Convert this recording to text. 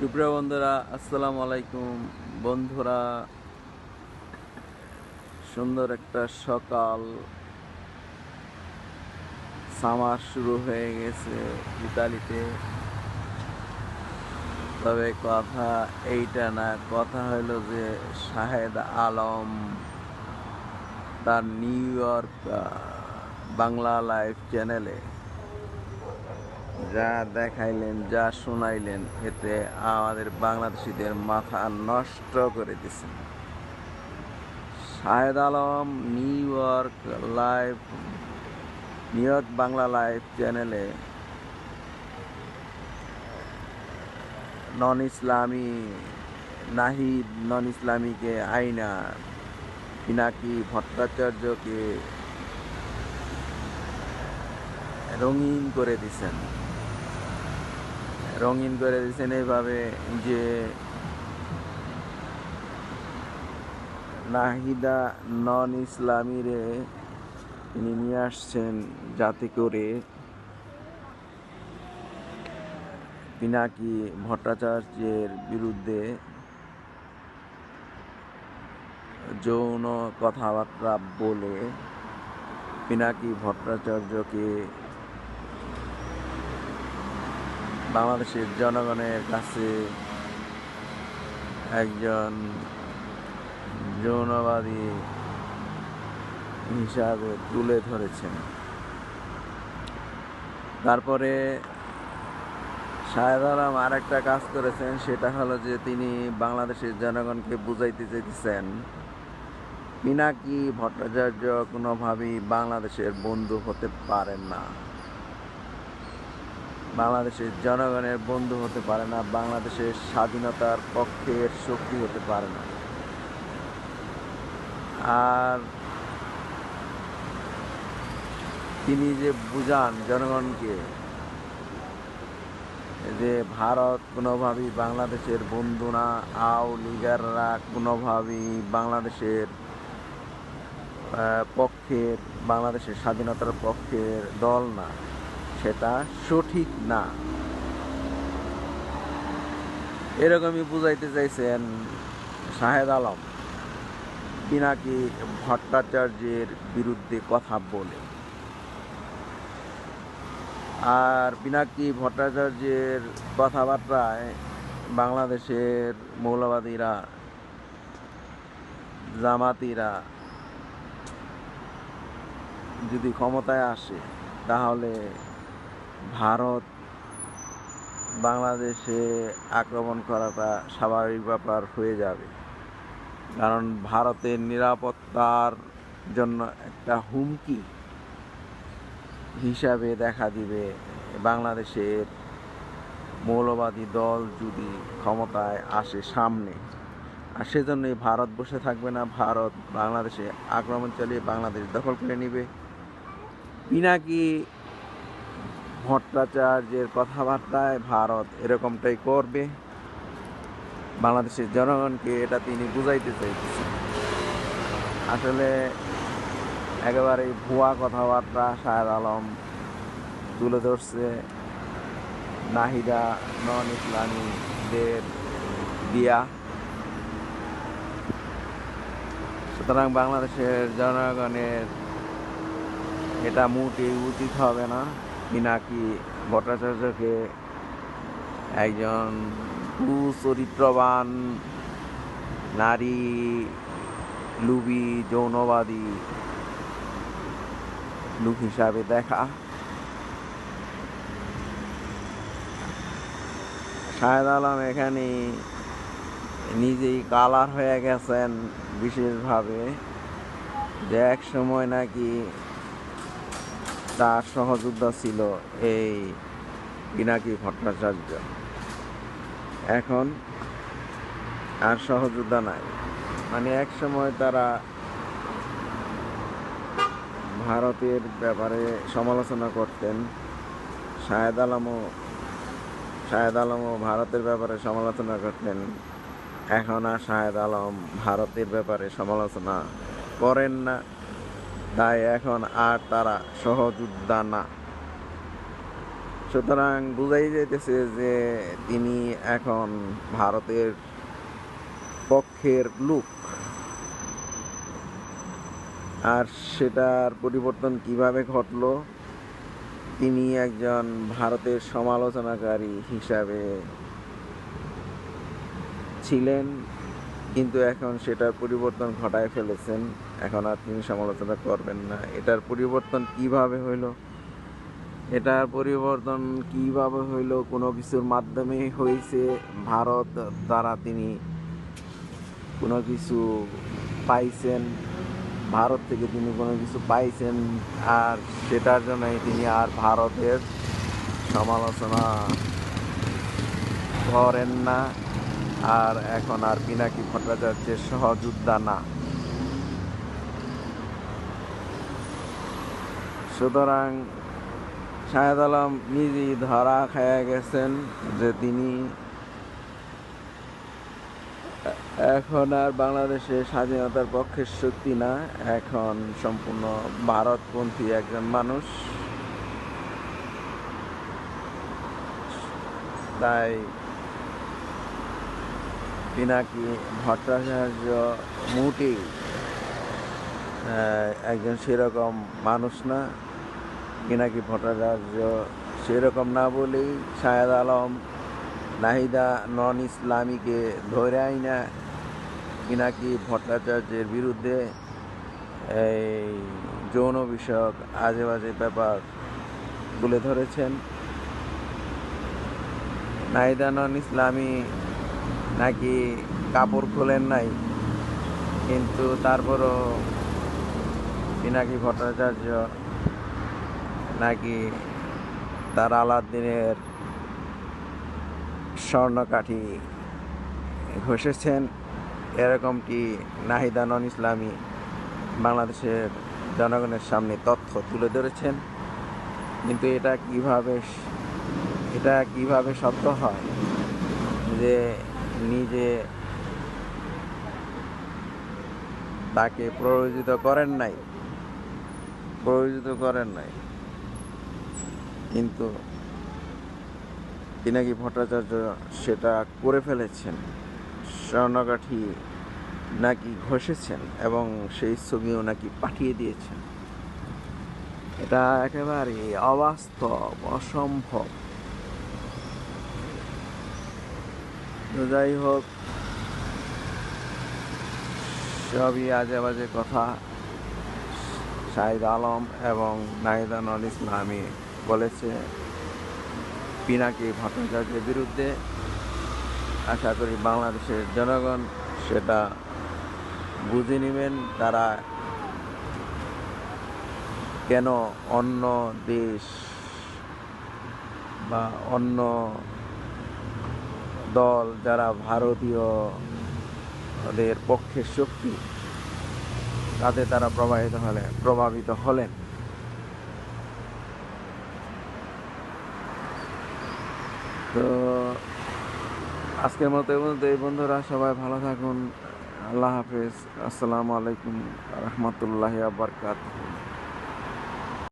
সুপ্রিয় বন্ধুরা, আসসালামু আলাইকুম। বন্ধুরা, সুন্দর একটা সকাল। সামার শুরু হয়ে গেছে ইতালিতে। তবে কথা এইটা না, কথা হলো যে শাহেদ আলম তার নিউ ইয়র্ক বাংলা লাইভ চ্যানেলে যা দেখাইলেন, যা শোনাইলেন, এতে আমাদের বাংলাদেশিদের মাথা নষ্ট করে দিছেন। Shahed Alam, New York live, New York Bangla live চ্যানেলে নন ইসলামী নাহিদ নন ইসলামীকে আইনা, পিনাকি ভট্টাচার্যকে রঙিন করে দিছেন। রঙিন করে দিয়েছেন এইভাবে যে নাহিদা নন ইসলামীরে তিনি নিয়ে আসছেন যাতে করে পিনাকি ভট্টাচার্যের বিরুদ্ধে যৌন কথাবার্তা বলে পিনাকি ভট্টাচার্যকে বাংলাদেশের জনগণের কাছে একজন যৌনবাদী হিসাবে তুলে ধরেছেন। তারপরে শাহেদ আলম আর একটা কাজ করেছেন, সেটা হলো যে তিনি বাংলাদেশের জনগণকে বুঝাইতে চেয়েছেন পিনাকি ভট্টাচার্য কোনোভাবেই বাংলাদেশের বন্ধু হতে পারেন না। বাংলাদেশের জনগণের বন্ধু হতে পারে না, বাংলাদেশের স্বাধীনতার পক্ষের শক্তি হতে পারে না। আর তিনি যে বুঝান জনগণকে যে ভারত কোনোভাবেই বাংলাদেশের বন্ধু না আও লিগাররা কোনোভাবেই বাংলাদেশের পক্ষের, বাংলাদেশের স্বাধীনতার পক্ষের দল না। সেটা সঠিক না। এরকমই বুঝাইতে চাইছেন শাহেদ আলম। পিনাকি ভট্টাচার্যের বিরুদ্ধে কথা বলে। আর পিনাকি ভট্টাচার্যের কথাবার্তায় বাংলাদেশের মৌলবাদীরা, জামাতিরা যদি ক্ষমতায় আসে, তাহলে ভারত বাংলাদেশে আক্রমণ করাটা স্বাভাবিক ব্যাপার হয়ে যাবে। কারণ ভারতের নিরাপত্তার জন্য একটা হুমকি হিসাবে দেখা দিবে বাংলাদেশের মৌলবাদী দল যদি ক্ষমতায় আসে সামনে। আর সেজন্যই ভারত বসে থাকবে না, ভারত বাংলাদেশে আক্রমণ চালিয়ে বাংলাদেশ দখল করে নেবে। পিনাকি ভট্টাচার্যের কথাবার্তায় ভারত এরকমটাই করবে। বাংলাদেশের জনগণকে এটা তিনি বুঝাইতে চাইতেছেন আসলে একেবারে ভুয়া কথাবার্তা শাহেদ আলম তুলে ধরছে। নাহিদা নন ইসলামীদের দিয়া। সুতরাং বাংলাদেশের জনগণের এটা মোটেই উচিত হবে না। পিনাকি ভট্টাচার্যকে একজন কুচরিত্রবান নারী, লুবি যৌনবাদী লোক হিসাবে দেখা। শাহেদ আলম এখানে নিজেই কালার হয়ে গেছেন বিশেষভাবে। যে এক সময় নাকি তার সহযোদ্ধা ছিল এই পিনাকি ভট্টাচার্য। এখন আর সহযোদ্ধা নাই। মানে এক সময় তারা ভারতের ব্যাপারে সমালোচনা করতেন। শাহেদ আলমও শাহেদ আলমও ভারতের ব্যাপারে সমালোচনা করতেন। এখন আর শাহেদ আলম ভারতের ব্যাপারে সমালোচনা করেন না। তাই এখন আর তারা সহযোদ্ধা না। সুতরাং বুঝাই যাইতেছে যে তিনি এখন ভারতের পক্ষের লোক। আর সেটার পরিবর্তন কীভাবে ঘটলো? তিনি একজন ভারতের সমালোচনাকারী হিসাবে ছিলেন। কিন্তু এখন সেটার পরিবর্তন ঘটায় ফেলেছেন। এখন আর তিনি সমালোচনা করবেন না। এটার পরিবর্তন কীভাবে হইল? এটার পরিবর্তন কীভাবে হইল? কোনো কিছুর মাধ্যমে হয়েছে ভারত দ্বারা তিনি কোনো কিছু পাইছেন। ভারত থেকে তিনি কোনো কিছু পাইছেন। আর সেটার জন্যই তিনি আর ভারতের সমালোচনা করেন না। আর এখন আর পিনাকি ভট্টাচার্যের সহযোদ্ধা না। সুতরাং শাহেদ আলম নিজেই ধরা খেয়ে গেছেন যে তিনি এখন আর বাংলাদেশের স্বাধীনতার পক্ষের শক্তি না, এখন সম্পূর্ণ ভারতপন্থী একজন মানুষ। তাই পিনাকি ভট্টাচার্য মোটেই একজন সেরকম মানুষ না। পিনাকি ভট্টাচার্য সেরকম না বলেই শাহেদ আলম, নাহিদা নন ইসলামীকে ধরে আইনা পিনাকি ভট্টাচার্যের বিরুদ্ধে এই যৌন বিষয়ক আজে বাজে ব্যাপার তুলে ধরেছেন। নাহিদা নন ইসলামী নাকি কাপড় খোলেন নাই? কিন্তু তারপরও পিনাকি ভট্টাচার্য নাকি তার আলাদিনের স্বর্ণকাঠি ঘষেছেন? এরকমটি নাহিদা নন ইসলামী বাংলাদেশের জনগণের সামনে তথ্য তুলে ধরেছেন। কিন্তু এটা কীভাবে এটা কীভাবে সত্য হয় যে নিজে তাকে প্রয়োজিত করেন নাই। প্রয়োজিত করেন নাই। কিন্তু পিনাকি ভট্টাচার্য সেটা করে ফেলেছেন। স্বর্ণকাঠি নাকি ঘষেছেন এবং সেই ছবিও নাকি পাঠিয়ে দিয়েছেন। এটা একেবারে অবাস্তব, অসম্ভব। তো যাই হোক, সবই আজে বাজে কথা। শাহিদ আলম এবং নাহিদানুল ইসলামী বলেছে, পিনাকি ভট্টাচার্যের বিরুদ্ধে। আশা করি বাংলাদেশের জনগণ সেটা বুঝে নেবেন, তারা কেন অন্য দেশ বা অন্য দল যারা ভারতীয় ওদের পক্ষের শক্তি, তাতে তারা প্রভাবিত হলে, প্রভাবিত হলেন। তো আজকের মতো পর্যন্ত। এই বন্ধুরা, সবাই ভালো থাকুন। আল্লাহ হাফেজ। আসসালামু আলাইকুম রহমতুল্লাহ আবরকাত